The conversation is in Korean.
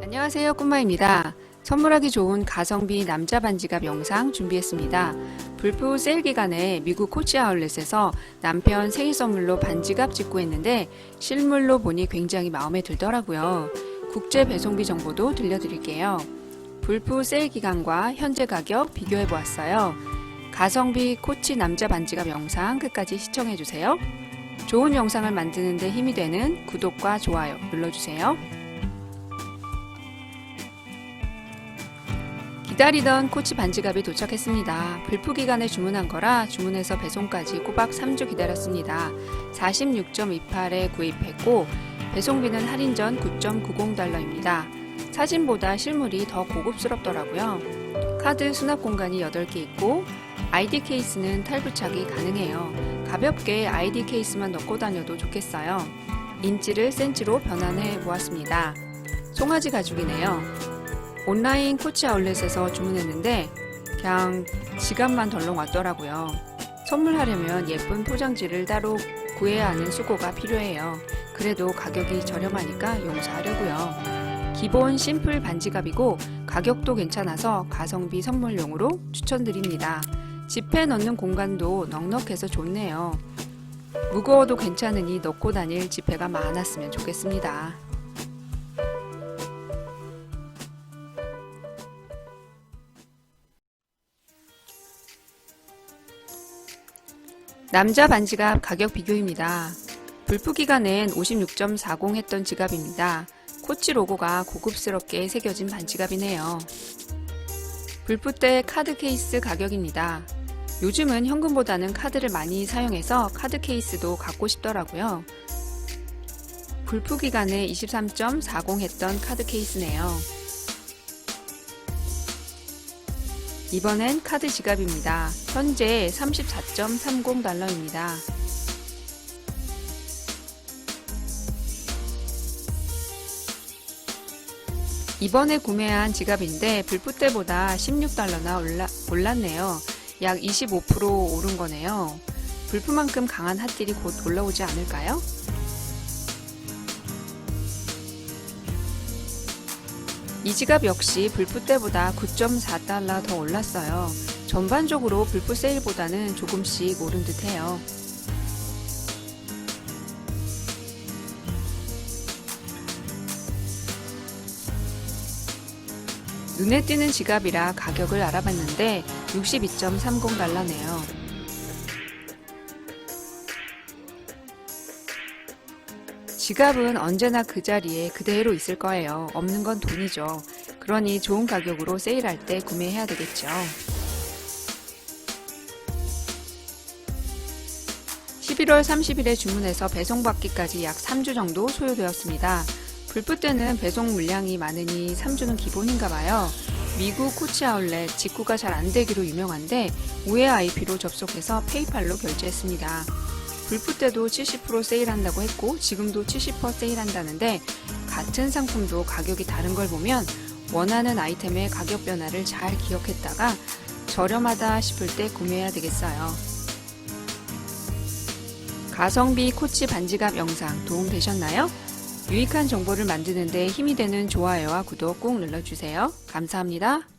안녕하세요 꿈마입니다. 선물하기 좋은 가성비 남자 반지갑 영상 준비했습니다. 불프 세일 기간에 미국 코치 아울렛에서 남편 생일 선물로 반지갑 직구했는데 실물로 보니 굉장히 마음에 들더라고요. 국제 배송비 정보도 들려드릴게요. 불프 세일 기간과 현재 가격 비교해 보았어요. 가성비 코치 남자 반지갑 영상 끝까지 시청해 주세요. 좋은 영상을 만드는데 힘이 되는 구독과 좋아요 눌러주세요. 기다리던 코치 반지갑이 도착했습니다. 불프 기간에 주문한 거라 주문해서 배송까지 꼬박 3주 기다렸습니다. 46.28에 구입했고 배송비는 할인 전 9.90달러입니다. 사진보다 실물이 더 고급스럽더라고요. 카드 수납 공간이 8개 있고 아이디 케이스는 탈부착이 가능해요. 가볍게 아이디 케이스만 넣고 다녀도 좋겠어요. 인치를 센치로 변환해 보았습니다. 송아지 가죽이네요. 온라인 코치 아울렛에서 주문했는데 그냥 지갑만 덜렁 왔더라고요. 선물하려면 예쁜 포장지를 따로 구해야 하는 수고가 필요해요. 그래도 가격이 저렴하니까 용서하려고요. 기본 심플 반지갑이고 가격도 괜찮아서 가성비 선물용으로 추천드립니다. 지폐 넣는 공간도 넉넉해서 좋네요. 무거워도 괜찮으니 넣고 다닐 지폐가 많았으면 좋겠습니다. 남자 반지갑 가격 비교입니다. 불프 기간엔 56.40 했던 지갑입니다. 코치 로고가 고급스럽게 새겨진 반지갑이네요. 불프 때 카드 케이스 가격입니다. 요즘은 현금보다는 카드를 많이 사용해서 카드 케이스도 갖고 싶더라고요. 불프 기간에 23.40 했던 카드 케이스네요. 이번엔 카드 지갑입니다. 현재 34.30달러입니다. 이번에 구매한 지갑인데 불프 때보다 16달러나 올라, 올랐네요. 약 25% 오른 거네요. 불프만큼 강한 핫딜이 곧 올라오지 않을까요? 이 지갑 역시 불프 때보다 9.4달러 더 올랐어요. 전반적으로 불프 세일보다는 조금씩 오른 듯해요. 눈에 띄는 지갑이라 가격을 알아봤는데 62.30달러네요. 지갑은 언제나 그 자리에 그대로 있을 거예요. 없는 건 돈이죠. 그러니 좋은 가격으로 세일할 때 구매해야 되겠죠. 11월 30일에 주문해서 배송받기까지 약 3주 정도 소요되었습니다. 불프 때는 배송 물량이 많으니 3주는 기본인가 봐요. 미국 코치 아울렛 직구가 잘 안 되기로 유명한데 우회 IP로 접속해서 페이팔로 결제했습니다. 불프 때도 70% 세일한다고 했고 지금도 70% 세일한다는데 같은 상품도 가격이 다른 걸 보면 원하는 아이템의 가격 변화를 잘 기억했다가 저렴하다 싶을 때 구매해야 되겠어요. 가성비 코치 반지갑 영상 도움 되셨나요? 유익한 정보를 만드는데 힘이 되는 좋아요와 구독 꼭 눌러주세요. 감사합니다.